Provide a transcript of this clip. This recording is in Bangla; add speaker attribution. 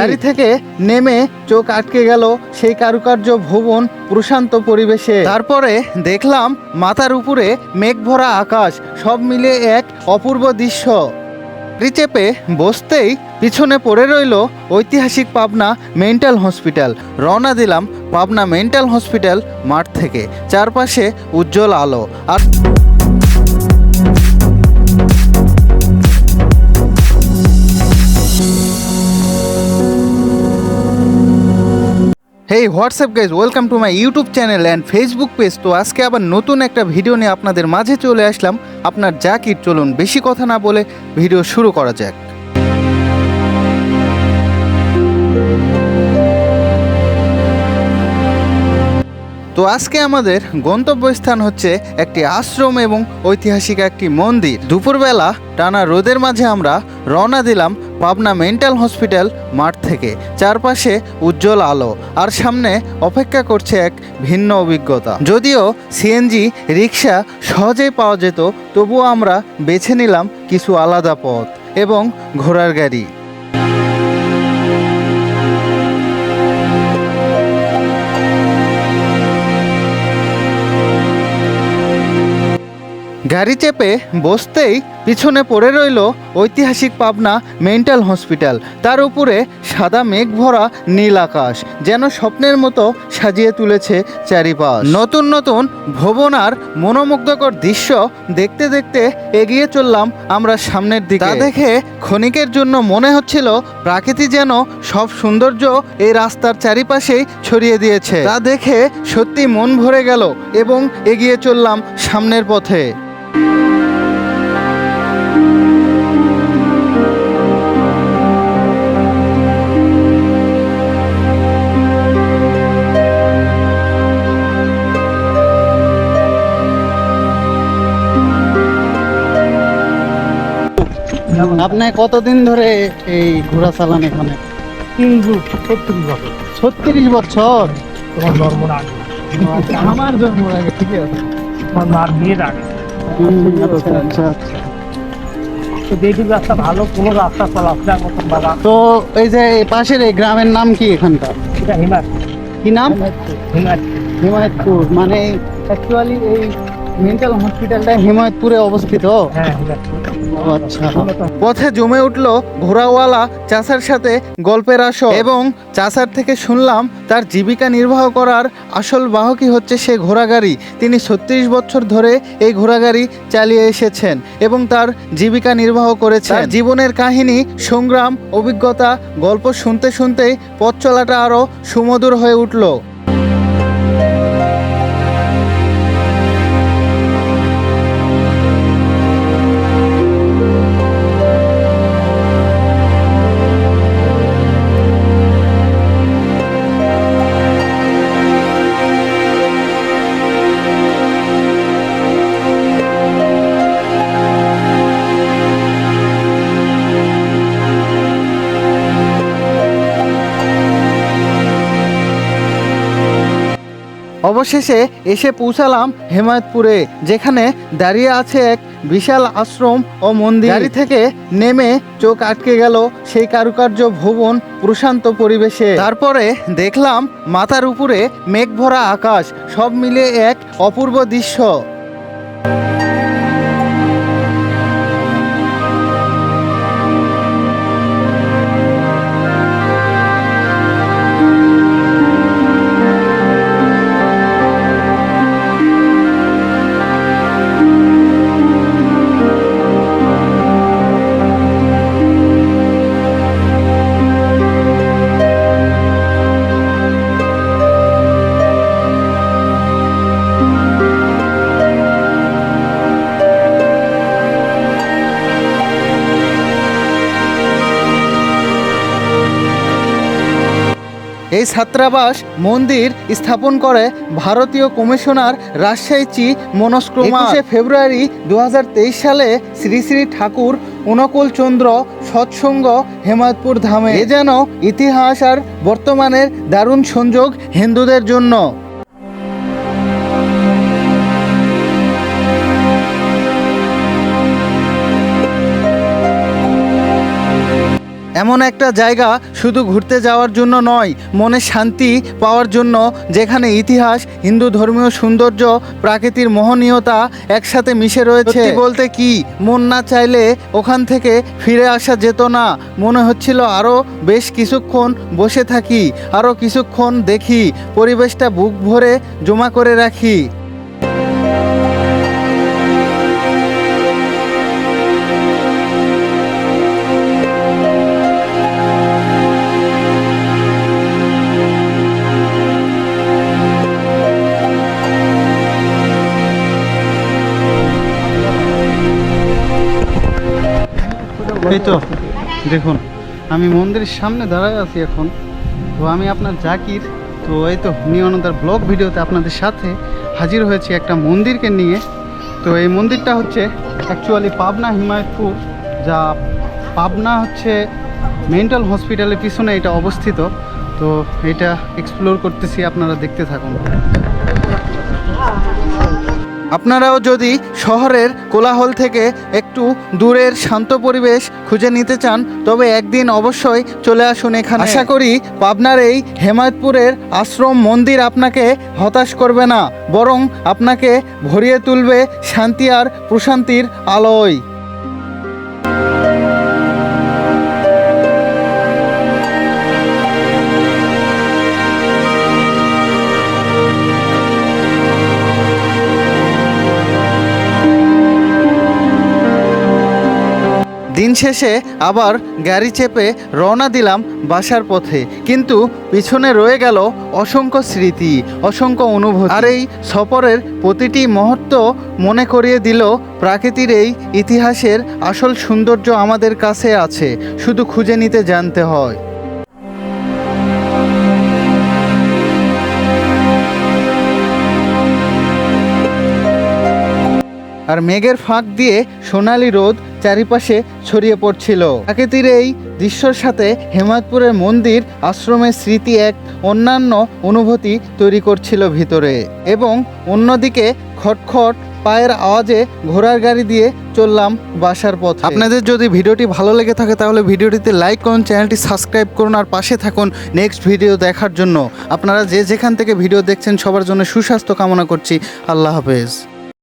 Speaker 1: গাড়ি থেকে নেমে চোখ আটকে গেল সেই কারুকার্য ভুবন প্রশান্ত পরিবেশে। তারপরে দেখলাম মাথার উপরে মেঘ ভরা আকাশ, সব মিলে এক অপূর্ব দৃশ্য। গাড়ি চেপে বসতেই পিছনে পড়ে রইল ঐতিহাসিক পাবনা মেন্টাল হসপিটাল। রওনা দিলাম পাবনা মেন্টাল হসপিটাল মাঠ থেকে, চারপাশে উজ্জ্বল আলো। আর hey WhatsApp guys welcome to my YouTube channel and Facebook page তো আজকে আবার নতুন একটা ভিডিও নিয়ে আপনাদের মাঝে চলে আসলাম। আপনার যা কিট চলুন, বেশি কথা না বলে ভিডিও শুরু করা যাক। তো আজকে আমাদের গন্তব্যস্থান হচ্ছে একটি আশ্রম এবং ঐতিহাসিক একটি মন্দির। দুপুরবেলা টানা রোদের মাঝে আমরা রওনা দিলাম পাবনা মেন্টাল হসপিটাল মাঠ থেকে। চারপাশে উজ্জ্বল আলো আর সামনে অপেক্ষা করছে এক ভিন্ন অভিজ্ঞতা। যদিও সিএনজি রিক্সা সহজেই পাওয়া যেত, তবুও আমরা বেছে নিলাম কিছু আলাদা পথ এবং ঘোড়ার গাড়ি। গাড়ি চেপে বসতেই পিছনে পড়ে রইল ঐতিহাসিক পাবনা মেন্টাল হসপিটাল। তার উপরে সাদা মেঘ ভরা নীল আকাশ যেন স্বপ্নের মতো সাজিয়ে তুলেছে চারিপাশ। নতুন নতুন ভবন আর মনোমুগ্ধকর দৃশ্য দেখতে দেখতে এগিয়ে চললাম আমরা সামনের দিকে। তা দেখে ক্ষণিকের জন্য মনে হচ্ছিল প্রাকৃতি যেন সব সৌন্দর্য এই রাস্তার চারিপাশেই ছড়িয়ে দিয়েছে। তা দেখে সত্যি মন ভরে গেল এবং এগিয়ে চললাম সামনের পথে। আপনি কতদিন ধরে এই ঘোড়া চালান এখানে?
Speaker 2: সত্তর বছর।
Speaker 1: ছত্রিশ বছর?
Speaker 2: তোমার জন্ম আগে।
Speaker 1: আমার জন্ম আগে ঠিক আছে।
Speaker 2: তোমার মার বিয়ের আগে।
Speaker 1: আচ্ছা আচ্ছা। আচ্ছা
Speaker 2: যেটুকু রাস্তা ভালো কোনো রাস্তা চলাফেরার মতন
Speaker 1: তো এই যে পাশের এই গ্রামের নাম কি এখানকার?
Speaker 2: এটা
Speaker 1: কি নাম? হিমায়তপুর মানে অ্যাকচুয়ালি এই মেন্টাল হসপিটালটা হিমায়তপুরে অবস্থিত?
Speaker 2: হ্যাঁ
Speaker 1: আচ্ছা। পথে জমে উঠল ঘোড়াওয়ালা চাষার সাথে গল্পের আসর এবং চাষার থেকে শুনলাম তার জীবিকা নির্বাহ করার আসল বাহকই হচ্ছে সে ঘোড়াগাড়ি। তিনি ছত্রিশ বছর ধরে এই ঘোড়াগাড়ি চালিয়ে এসেছেন এবং তার জীবিকা নির্বাহ করেছেন। জীবনের কাহিনী, সংগ্রাম, অভিজ্ঞতা, গল্প শুনতে শুনতেই পথ চলাটা আরও সুমধুর হয়ে উঠল। অবশেষে এসে পৌঁছালাম হেমায়তপুরে, যেখানে দাঁড়িয়ে আছে এক বিশাল আশ্রম ও মন্দির। গাড়ি থেকে নেমে চোখ আটকে গেল সেই কারুকার্য ভবন প্রশান্ত পরিবেশে। তারপরে দেখলাম মাথার উপরে মেঘ ভরা আকাশ, সব মিলে এক অপূর্ব দৃশ্য। এই ছাত্রাবাস মন্দির স্থাপন করে ভারতীয় কমিশনার রাজশাহী চি একুশে ফেব্রুয়ারি দু হাজার তেইশ সালে শ্রী শ্রী ঠাকুর অনুকূল চন্দ্র সৎসঙ্গ হেমায়তপুর ধামে। এ যেন ইতিহাস আর বর্তমানের দারুণ সংযোগ হিন্দুদের জন্য। এমন একটা জায়গা শুধু ঘুরতে যাওয়ার জন্য নয় মনে শান্তি পাওয়ার জন্য যেখানে ইতিহাস হিন্দু ধর্মীয় সৌন্দর্য প্রাকৃতির মোহনীয়তা একসাথে মিশে রয়েছে। বলতে কি? মন না চাইলে ওখান থেকে ফিরে আসা যেত না। মনে হচ্ছিল আরও বেশ কিছুক্ষণ বসে থাকি আরও কিছুক্ষণ দেখি পরিবেশটা বুক ভরে জমা করে রাখি। এই তো, দেখুন, আমি মন্দিরের সামনে দাঁড়ায় আছি এখন। তো আমি আপনার জাকির, তো এই তো নিয়নদার ব্লগ ভিডিওতে আপনাদের সাথে হাজির হয়েছি একটা মন্দিরকে নিয়ে। তো এই মন্দিরটা হচ্ছে অ্যাকচুয়ালি পাবনা হিমায়তপুর, যা পাবনা হচ্ছে মেন্টাল হসপিটালের পিছনে এটা অবস্থিত। তো এটা এক্সপ্লোর করতেছি, আপনারা দেখতে থাকুন। আপনারাও যদি শহরের কোলাহল থেকে একটু দূরের শান্ত পরিবেশ খুঁজে নিতে চান, তবে একদিন অবশ্যই চলে আসুন এখানে। আশা করি পাবনার এই হেমায়তপুরের আশ্রম মন্দির আপনাকে হতাশ করবে না, বরং আপনাকে ভরিয়ে তুলবে শান্তি আর প্রশান্তির আলোয়। দিন শেষে আবার গাড়ি চেপে রওনা দিলাম বাসার পথে। কিন্তু পিছনে রয়ে গেল অসংখ্য স্মৃতি, অসংখ্য অনুভূতি। আর এই সফরের প্রতিটি মুহূর্ত মনে করিয়ে দিল প্রাকৃতির এই ইতিহাসের আসল সৌন্দর্য আমাদের কাছে আছে, শুধু খুঁজে নিতে জানতে হয়। আর মেঘের ফাঁক দিয়ে সোনালি রোদ চারিপাশে ছড়িয়ে পড়ছিল। প্রাকৃতির এই দৃশ্যর সাথে হেমাদপুরের মন্দির আশ্রমের স্মৃতি এক অন্যান্য অনুভূতি তৈরি করছিল ভিতরে এবং অন্যদিকে খটখট পায়ের আওয়াজে ঘোড়ার গাড়ি দিয়ে চললাম বাসার পথ। আপনাদের যদি ভিডিওটি ভালো লেগে থাকে তাহলে ভিডিওটিতে লাইক করুন, চ্যানেলটি সাবস্ক্রাইব করুন আর পাশে থাকুন নেক্সট ভিডিও দেখার জন্য। আপনারা যে যেখান থেকে ভিডিও দেখছেন সবার জন্য সুস্বাস্থ্য কামনা করছি। আল্লাহ হাফেজ।